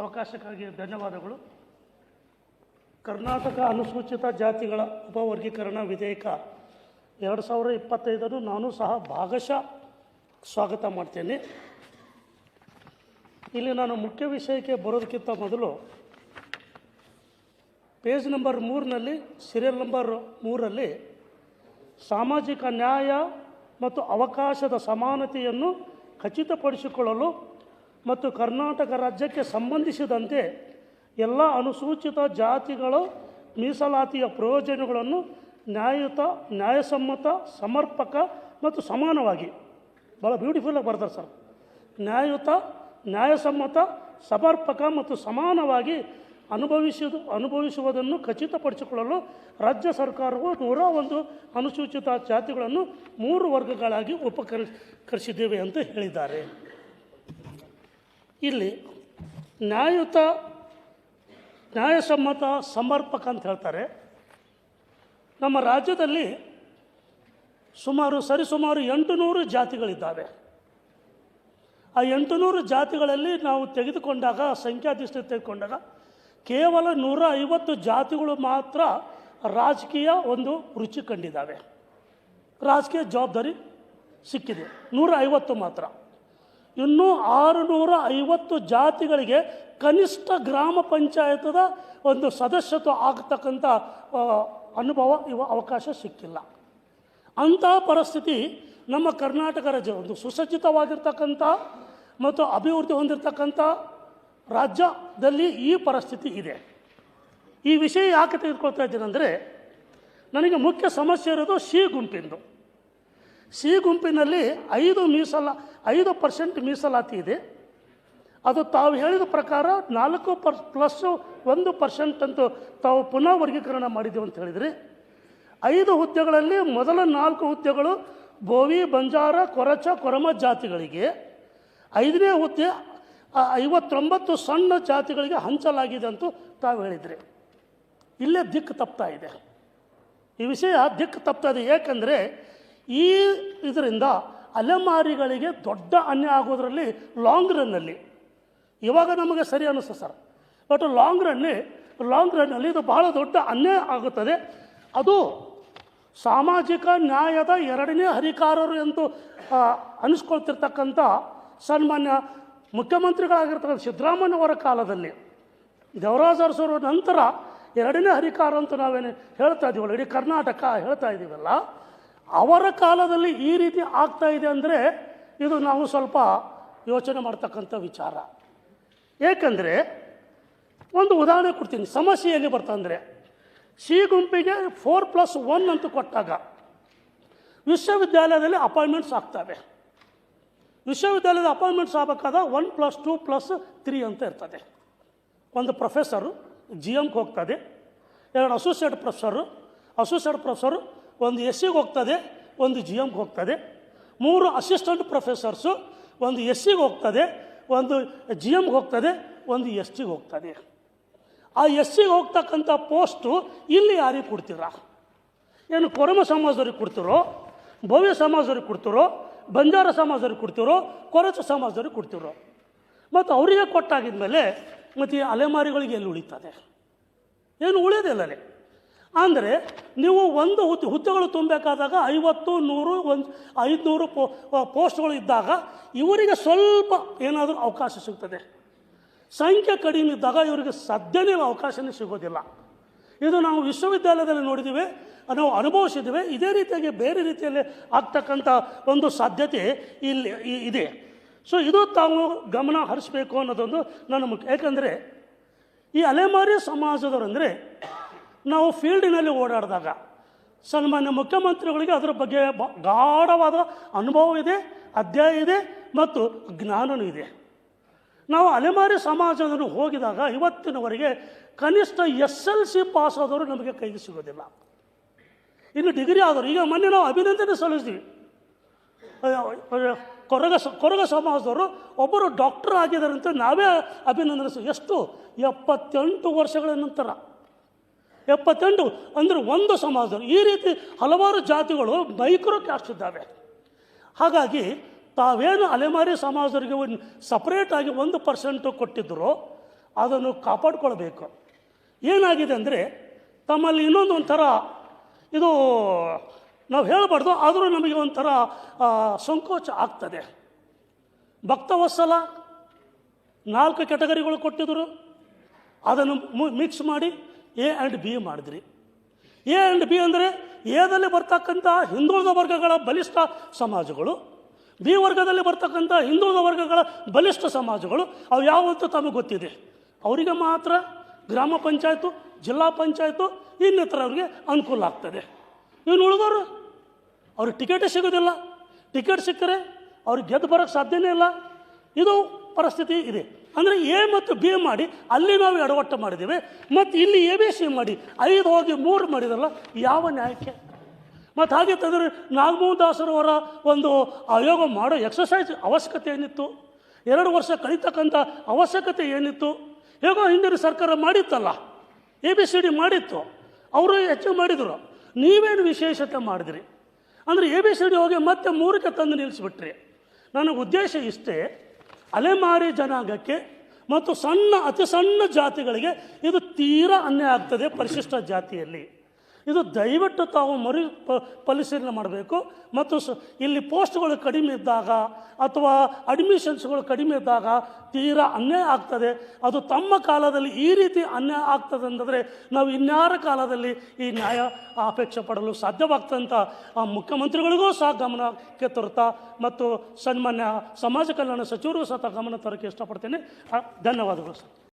ಅವಕಾಶಕ್ಕಾಗಿ ಧನ್ಯವಾದಗಳು. ಕರ್ನಾಟಕ ಅನುಸೂಚಿತ ಜಾತಿಗಳ ಉಪವರ್ಗೀಕರಣ ವಿಧೇಯಕ ಎರಡು ಸಾವಿರ ಇಪ್ಪತ್ತೈದನ್ನು ನಾನು ಸಹ ಭಾಗಶಃ ಸ್ವಾಗತ ಮಾಡ್ತೇನೆ. ಇಲ್ಲಿ ನಾನು ಮುಖ್ಯ ವಿಷಯಕ್ಕೆ ಬರೋದಕ್ಕಿಂತ ಮೊದಲು ಪೇಜ್ ನಂಬರ್ ಮೂರಿನಲ್ಲಿ ಸೀರಿಯಲ್ ನಂಬರ್ ಮೂರಲ್ಲಿ ಸಾಮಾಜಿಕ ನ್ಯಾಯ ಮತ್ತು ಅವಕಾಶದ ಸಮಾನತೆಯನ್ನು ಖಚಿತಪಡಿಸಿಕೊಳ್ಳಲು ಮತ್ತು ಕರ್ನಾಟಕ ರಾಜ್ಯಕ್ಕೆ ಸಂಬಂಧಿಸಿದಂತೆ ಎಲ್ಲ ಅನುಸೂಚಿತ ಜಾತಿಗಳ ಮೀಸಲಾತಿಯ ಪ್ರಯೋಜನಗಳನ್ನು ನ್ಯಾಯಯುತ, ನ್ಯಾಯಸಮ್ಮತ, ಸಮರ್ಪಕ ಮತ್ತು ಸಮಾನವಾಗಿ. ಭಾಳ ಬ್ಯೂಟಿಫುಲ್ಲಾಗಿ ಬರ್ತಾರೆ ಸರ್. ನ್ಯಾಯಯುತ, ನ್ಯಾಯಸಮ್ಮತ, ಸಮರ್ಪಕ ಮತ್ತು ಸಮಾನವಾಗಿ ಅನುಭವಿಸಿದ, ಅನುಭವಿಸುವುದನ್ನು ಖಚಿತಪಡಿಸಿಕೊಳ್ಳಲು ರಾಜ್ಯ ಸರ್ಕಾರವು ನೂರ ಒಂದು ಅನುಸೂಚಿತ ಜಾತಿಗಳನ್ನು ಮೂರು ವರ್ಗಗಳಾಗಿ ಉಪಕರಿಸಿದ್ದೇವೆ ಅಂತ ಹೇಳಿದ್ದಾರೆ. ಇಲ್ಲಿ ನ್ಯಾಯಯುತ, ನ್ಯಾಯಸಮ್ಮತ, ಸಮರ್ಪಕ ಅಂತ ಹೇಳ್ತಾರೆ. ನಮ್ಮ ರಾಜ್ಯದಲ್ಲಿ ಸುಮಾರು ಸರಿಸುಮಾರು ಎಂಟು ನೂರು ಜಾತಿಗಳಿದ್ದಾವೆ. ಆ ಎಂಟು ನೂರು ಜಾತಿಗಳಲ್ಲಿ ನಾವು ತೆಗೆದುಕೊಂಡಾಗ ಸಂಖ್ಯಾದಿಷ್ಟ ತೆಗೆದುಕೊಂಡಾಗ ಕೇವಲ ನೂರ ಐವತ್ತು ಜಾತಿಗಳು ಮಾತ್ರ ರಾಜಕೀಯ ಒಂದು ರುಚಿ ಕಂಡಿದ್ದಾವೆ. ರಾಜಕೀಯ ಜವಾಬ್ದಾರಿ ಸಿಕ್ಕಿದೆ. ನೂರ ಐವತ್ತು ಮಾತ್ರ. ಇನ್ನೂ ಆರುನೂರ ಐವತ್ತು ಜಾತಿಗಳಿಗೆ ಕನಿಷ್ಠ ಗ್ರಾಮ ಪಂಚಾಯತದ ಒಂದು ಸದಸ್ಯತ್ವ ಆಗ್ತಕ್ಕಂಥ ಅನುಭವ ಇವ ಅವಕಾಶ ಸಿಕ್ಕಿಲ್ಲ. ಅಂತಹ ಪರಿಸ್ಥಿತಿ ನಮ್ಮ ಕರ್ನಾಟಕ ರಾಜ್ಯ ಒಂದು ಸುಸಜ್ಜಿತವಾಗಿರ್ತಕ್ಕಂಥ ಮತ್ತು ಅಭಿವೃದ್ಧಿ ಹೊಂದಿರತಕ್ಕಂಥ ರಾಜ್ಯದಲ್ಲಿ ಈ ಪರಿಸ್ಥಿತಿ ಇದೆ. ಈ ವಿಷಯ ಯಾಕೆ ತೆಗೆದುಕೊಳ್ತಾ ಇದ್ದೀನಂದರೆ, ನನಗೆ ಮುಖ್ಯ ಸಮಸ್ಯೆ ಇರೋದು ಸಿ ಗುಂಪಿಂದು. ಸಿ ಗುಂಪಿನಲ್ಲಿ ಐದು ಮೀಸಲ, ಐದು ಪರ್ಸೆಂಟ್ ಮೀಸಲಾತಿ ಇದೆ. ಅದು ತಾವು ಹೇಳಿದ ಪ್ರಕಾರ ನಾಲ್ಕು ಪರ್ ಪ್ಲಸ್ ಒಂದು ಪರ್ಸೆಂಟ್ ಅಂತೂ ತಾವು ಪುನಃ ವರ್ಗೀಕರಣ ಮಾಡಿದ್ದೇವೆ ಅಂತ ಹೇಳಿದ್ರಿ. ಐದು ಹುದ್ದೆಗಳಲ್ಲಿ ಮೊದಲ ನಾಲ್ಕು ಹುದ್ದೆಗಳು ಬೋವಿ ಬಂಜಾರ, ಕೊರಚ, ಕೊರಮ ಜಾತಿಗಳಿಗೆ. ಐದನೇ ಹುದ್ದೆ ಐವತ್ತೊಂಬತ್ತು ಸಣ್ಣ ಜಾತಿಗಳಿಗೆ ಹಂಚಲಾಗಿದೆ ಅಂತೂ ತಾವು ಹೇಳಿದ್ರಿ. ಇಲ್ಲೇ ದಿಕ್ಕು ತಪ್ತಾ ಇದೆ. ಈ ವಿಷಯ ದಿಕ್ಕು ತಪ್ತಾ ಇದೆ. ಏಕೆಂದರೆ ಈ ಇದರಿಂದ ಅಲೆಮಾರಿಗಳಿಗೆ ದೊಡ್ಡ ಅನ್ಯಾಯ ಆಗೋದ್ರಲ್ಲಿ ಲಾಂಗ್ ರನ್ನಲ್ಲಿ ಇವಾಗ ನಮಗೆ ಸರಿ ಅನ್ನಿಸ್ತು ಸರ್. ಬಟ್ ಲಾಂಗ್ ರನ್ನಲ್ಲಿ ಲಾಂಗ್ ರನ್ನಲ್ಲಿ ಇದು ಬಹಳ ದೊಡ್ಡ ಅನ್ಯಾಯ ಆಗುತ್ತದೆ. ಅದು ಸಾಮಾಜಿಕ ನ್ಯಾಯದ ಎರಡನೇ ಹರಿಕಾರರು ಎಂದು ಅನಿಸ್ಕೊಳ್ತಿರ್ತಕ್ಕಂಥ ಸನ್ಮಾನ್ಯ ಮುಖ್ಯಮಂತ್ರಿಗಳಾಗಿರ್ತಕ್ಕಂಥ ಸಿದ್ದರಾಮಯ್ಯವರ ಕಾಲದಲ್ಲಿ, ದೇವರಾಜ ಅರಸರ ನಂತರ ಎರಡನೇ ಹರಿಕಾರ ಅಂತ ನಾವೇನು ಹೇಳ್ತಾ ಇದ್ದೀವಲ್ಲ ಇಡೀ ಕರ್ನಾಟಕ ಹೇಳ್ತಾ ಇದ್ದೀವಲ್ಲ ಅವರ ಕಾಲದಲ್ಲಿ ಈ ರೀತಿ ಆಗ್ತಾ ಇದೆ ಅಂದರೆ ಇದು ನಾವು ಸ್ವಲ್ಪ ಯೋಚನೆ ಮಾಡ್ತಕ್ಕಂಥ ವಿಚಾರ. ಏಕೆಂದರೆ ಒಂದು ಉದಾಹರಣೆ ಕೊಡ್ತೀನಿ. ಸಮಸ್ಯೆ ಎಲ್ಲಿ ಬರ್ತಂದರೆ ಸಿ ಗುಂಪಿಗೆ ಫೋರ್ ಪ್ಲಸ್ ಒನ್ ಅಂತ ಕೊಟ್ಟಾಗ ವಿಶ್ವವಿದ್ಯಾಲಯದಲ್ಲಿ ಅಪಾಯಿಂಟ್ಮೆಂಟ್ಸ್ ಆಗ್ತವೆ. ವಿಶ್ವವಿದ್ಯಾಲಯದ ಅಪಾಯಿಂಟ್ಮೆಂಟ್ಸ್ ಆಗಬೇಕಾದ one plus two plus three ಅಂತ ಇರ್ತದೆ. ಒಂದು ಪ್ರೊಫೆಸರು ಜಿ ಎಮ್ಗೆ ಹೋಗ್ತದೆ, ಎರಡು ಅಸೋಸಿಯೇಟ್ ಪ್ರೊಫೆಸರು ಅಸೋಸಿಯೇಟ್ ಪ್ರೊಫೆಸರು ಒಂದು ಎಸ್ ಸಿಗೆ ಹೋಗ್ತದೆ, ಒಂದು ಜಿ ಎಮ್ಗೆ ಹೋಗ್ತದೆ. ಮೂರು ಅಸಿಸ್ಟೆಂಟ್ ಪ್ರೊಫೆಸರ್ಸು ಒಂದು ಎಸ್ ಸಿಗೆ ಹೋಗ್ತದೆ, ಒಂದು ಜಿ ಎಮ್ಗೆ ಹೋಗ್ತದೆ, ಒಂದು ಎಸ್ ಸಿಗೆ ಹೋಗ್ತದೆ. ಆ ಎಸ್ ಸಿಗೆ ಹೋಗ್ತಕ್ಕಂಥ ಪೋಸ್ಟು ಇಲ್ಲಿ ಯಾರಿಗೆ ಕೊಡ್ತೀರಾ? ಏನು ಕೊರಮ ಸಮಾಜದವ್ರಿಗೆ ಕೊಡ್ತಿರೋ, ಭವ್ಯ ಸಮಾಜದವ್ರಿಗೆ ಕೊಡ್ತಿರೋ, ಬಂಜಾರ ಸಮಾಜದವ್ರಿಗೆ ಕೊಡ್ತಿರೋ, ಕೊರಚ ಸಮಾಜದವ್ರಿಗೆ ಕೊಡ್ತಿರೋ? ಮತ್ತು ಅವರಿಗೆ ಕೊಟ್ಟಾಗಿದ್ಮೇಲೆ ಮತ್ತು ಈ ಅಲೆಮಾರಿಗಳಿಗೆ ಎಲ್ಲಿ ಉಳಿತದೆ? ಏನು ಉಳಿಯೋದಿಲ್ಲ ಅಲ್ಲಿ. ಅಂದರೆ ನೀವು ಒಂದು ಹುತ್ತು ಹುದ್ದೆಗಳು ತುಂಬಬೇಕಾದಾಗ ಐವತ್ತು, ನೂರು, ಒಂದು ಐದುನೂರು ಪೋ ಪೋಸ್ಟ್ಗಳು ಇದ್ದಾಗ ಇವರಿಗೆ ಸ್ವಲ್ಪ ಏನಾದರೂ ಅವಕಾಶ ಸಿಗ್ತದೆ. ಸಂಖ್ಯೆ ಕಡಿಮೆ ಇದ್ದಾಗ ಇವರಿಗೆ ಸದ್ಯನೇ ಅವಕಾಶನೇ ಸಿಗೋದಿಲ್ಲ. ಇದು ನಾವು ವಿಶ್ವವಿದ್ಯಾಲಯದಲ್ಲಿ ನೋಡಿದ್ದೀವಿ ನಾವು ಅನುಭವಿಸಿದ್ದೇವೆ ಇದೇ ರೀತಿಯಾಗಿ ಬೇರೆ ರೀತಿಯಲ್ಲಿ ಆಗ್ತಕ್ಕಂಥ ಒಂದು ಸಾಧ್ಯತೆ ಇಲ್ಲಿ ಇದೆ. ಸೊ ಇದು ತಾವು ಗಮನ ಹರಿಸ್ಬೇಕು ಅನ್ನೋದೊಂದು ನನ್ನ ಮುಖ್ಯ ಯಾಕಂದರೆ ಈ ಅಲೆಮಾರಿ ಸಮಾಜದವರಂದರೆ ನಾವು ಫೀಲ್ಡಿನಲ್ಲಿ ಓಡಾಡಿದಾಗ ಸನ್ಮಾನ್ಯ ಮುಖ್ಯಮಂತ್ರಿಗಳಿಗೆ ಅದರ ಬಗ್ಗೆ ಗಾಢವಾದ ಅನುಭವ ಇದೆ ಅಧ್ಯಾಯ ಇದೆ ಮತ್ತು ಜ್ಞಾನವೂ ಇದೆ. ನಾವು ಅಲೆಮಾರಿ ಸಮಾಜದಲ್ಲಿ ಹೋಗಿದಾಗ ಇವತ್ತಿನವರೆಗೆ ಕನಿಷ್ಠ ಎಸ್ ಎಲ್ ಸಿ ಪಾಸ್ ಆದವರು ನಮಗೆ ಕೈಗೆ ಸಿಗೋದಿಲ್ಲ. ಇನ್ನು ಡಿಗ್ರಿ ಆದವರು, ಈಗ ಮೊನ್ನೆ ನಾವು ಅಭಿನಂದನೆ ಸಲ್ಲಿಸ್ತೀವಿ ಕೊರಗ ಕೊರಗ ಸಮಾಜದವರು ಒಬ್ಬರು ಡಾಕ್ಟರ್ ಆಗಿದ್ದಾರೆ ಅಂತ ನಾವೇ ಅಭಿನಂದನೆ ಎಷ್ಟು ಎಪ್ಪತ್ತೆಂಟು ವರ್ಷಗಳ ನಂತರ. ಎಪ್ಪತ್ತೆಂಟು ಅಂದರೆ ಒಂದು ಸಮಾಜ ಈ ರೀತಿ ಹಲವಾರು ಜಾತಿಗಳು ಮೈಕ್ರೋ ಕ್ಯಾಸ್ಟ್ ಇದ್ದಾವೆ ಹಾಗಾಗಿ ತಾವೇನು ಅಲೆಮಾರಿ ಸಮಾಜದವರಿಗೆ ಒಂದು ಸಪ್ರೇಟಾಗಿ ಒಂದು ಪರ್ಸೆಂಟು ಕೊಟ್ಟಿದ್ದರೂ ಅದನ್ನು ಕಾಪಾಡಿಕೊಳ್ಬೇಕು. ಏನಾಗಿದೆ ಅಂದರೆ ತಮ್ಮಲ್ಲಿ ಇನ್ನೊಂದು ಒಂಥರ ಇದು ನಾವು ಹೇಳಬಾರ್ದು, ಆದರೂ ನಮಗೆ ಒಂಥರ ಸಂಕೋಚ ಆಗ್ತದೆ. ಭಕ್ತವತ್ಸಲ ನಾಲ್ಕು ಕೆಟಗರಿಗಳು ಕೊಟ್ಟಿದ್ದರು ಅದನ್ನು ಮಿಕ್ಸ್ ಮಾಡಿ ಎ ಆ್ಯಂಡ್ ಬಿ ಮಾಡಿದ್ರಿ. ಎ ಆ್ಯಂಡ್ ಬಿ ಅಂದರೆ ಎದಲ್ಲಿ ಬರ್ತಕ್ಕಂಥ ಹಿಂದುಳಿದ ವರ್ಗಗಳ ಬಲಿಷ್ಠ ಸಮಾಜಗಳು, ಬಿ ವರ್ಗದಲ್ಲಿ ಬರ್ತಕ್ಕಂಥ ಹಿಂದುಳಿದ ವರ್ಗಗಳ ಬಲಿಷ್ಠ ಸಮಾಜಗಳು, ಅವು ಯಾವತ್ತು ತಮಗೆ ಗೊತ್ತಿದೆ? ಅವರಿಗೆ ಮಾತ್ರ ಗ್ರಾಮ ಪಂಚಾಯತು, ಜಿಲ್ಲಾ ಪಂಚಾಯತು ಇನ್ನಿತರವ್ರಿಗೆ ಅನುಕೂಲ ಆಗ್ತದೆ. ಇನ್ನು ಉಳಿದವರು ಅವ್ರಿಗೆ ಟಿಕೆಟೇ ಸಿಗೋದಿಲ್ಲ. ಟಿಕೆಟ್ ಸಿಕ್ಕರೆ ಅವ್ರಿಗೆ ಗೆದ್ದು ಬರೋಕ್ಕೆ ಸಾಧ್ಯನೇ ಇಲ್ಲ. ಇದು ಪರಿಸ್ಥಿತಿ ಇದೆ. ಅಂದರೆ ಎ ಮತ್ತು ಬಿ ಮಾಡಿ, ಅಲ್ಲಿ ನಾವು ಎಡವಟ್ಟು ಮಾಡಿದ್ದೇವೆ. ಮತ್ತು ಇಲ್ಲಿ ಎ, ಬಿ, ಸಿ ಮಾಡಿ, ಐದು ಹೋಗಿ ಮೂರು ಮಾಡಿದ್ರಲ್ಲ ಯಾವ ನ್ಯಾಯಕ್ಕೆ? ಮತ್ತು ಹಾಗೆ ತಂದರೆ ನಾಗಮೋಹನ್ ದಾಸರವರ ಒಂದು ಆಯೋಗ ಮಾಡೋ ಎಕ್ಸಸೈಸ್ ಅವಶ್ಯಕತೆ ಏನಿತ್ತು? ಎರಡು ವರ್ಷ ಕಲಿತಕ್ಕಂಥ ಅವಶ್ಯಕತೆ ಏನಿತ್ತು? ಹೇಗೋ ಹಿಂದಿನ ಸರ್ಕಾರ ಮಾಡಿತ್ತಲ್ಲ, ಎ, ಬಿ, ಸಿ, ಡಿ ಮಾಡಿತ್ತು. ಅವರು ಹೆಚ್ಚು ಮಾಡಿದರು. ನೀವೇನು ವಿಶೇಷತೆ ಮಾಡಿದ್ರಿ? ಅಂದರೆ ಎ, ಬಿ, ಸಿ, ಡಿ ಹೋಗಿ ಮತ್ತೆ ಮೂರಕ್ಕೆ ತಂದು ನಿಲ್ಲಿಸ್ಬಿಟ್ರಿ. ನನ್ನ ಉದ್ದೇಶ ಇಷ್ಟೇ ಅಲೆಮಾರಿ ಜನಾಂಗಕ್ಕೆ ಮತ್ತು ಸಣ್ಣ ಅತಿ ಸಣ್ಣ ಜಾತಿಗಳಿಗೆ ಇದು ತೀರಾ ಅನ್ಯಾಯ ಆಗ್ತದೆ ಪರಿಶಿಷ್ಟ ಜಾತಿಯಲ್ಲಿ. ಇದು ದಯವಿಟ್ಟು ತಾವು ಮರು ಪ- ಪರಿಶೀಲನೆ ಮಾಡಬೇಕು. ಮತ್ತು ಸ, ಇಲ್ಲಿ ಪೋಸ್ಟ್ಗಳು ಕಡಿಮೆ ಇದ್ದಾಗ ಅಥವಾ ಅಡ್ಮಿಷನ್ಸ್ಗಳು ಕಡಿಮೆ ಇದ್ದಾಗ ತೀರಾ ಅನ್ಯಾಯ ಆಗ್ತದೆ. ಅದು ತಮ್ಮ ಕಾಲದಲ್ಲಿ ಈ ರೀತಿ ಅನ್ಯಾಯ ಆಗ್ತದೆ ಅಂತಂದರೆ ನಾವು ಇನ್ಯಾರ ಕಾಲದಲ್ಲಿ ಈ ನ್ಯಾಯ ಅಪೇಕ್ಷೆ ಪಡಲು ಸಾಧ್ಯವಾಗ್ತಂತ ಆ ಮುಖ್ಯಮಂತ್ರಿಗಳಿಗೂ ಸಹ ಗಮನಕ್ಕೆ ತರುತ್ತಾ ಮತ್ತು ಸನ್ಮಾನ್ಯ ಸಮಾಜ ಕಲ್ಯಾಣ ಸಚಿವರು ಸಹ ಗಮನ ತರೋಕ್ಕೆ ಇಷ್ಟಪಡ್ತೇನೆ. ಧನ್ಯವಾದಗಳು ಸರ್.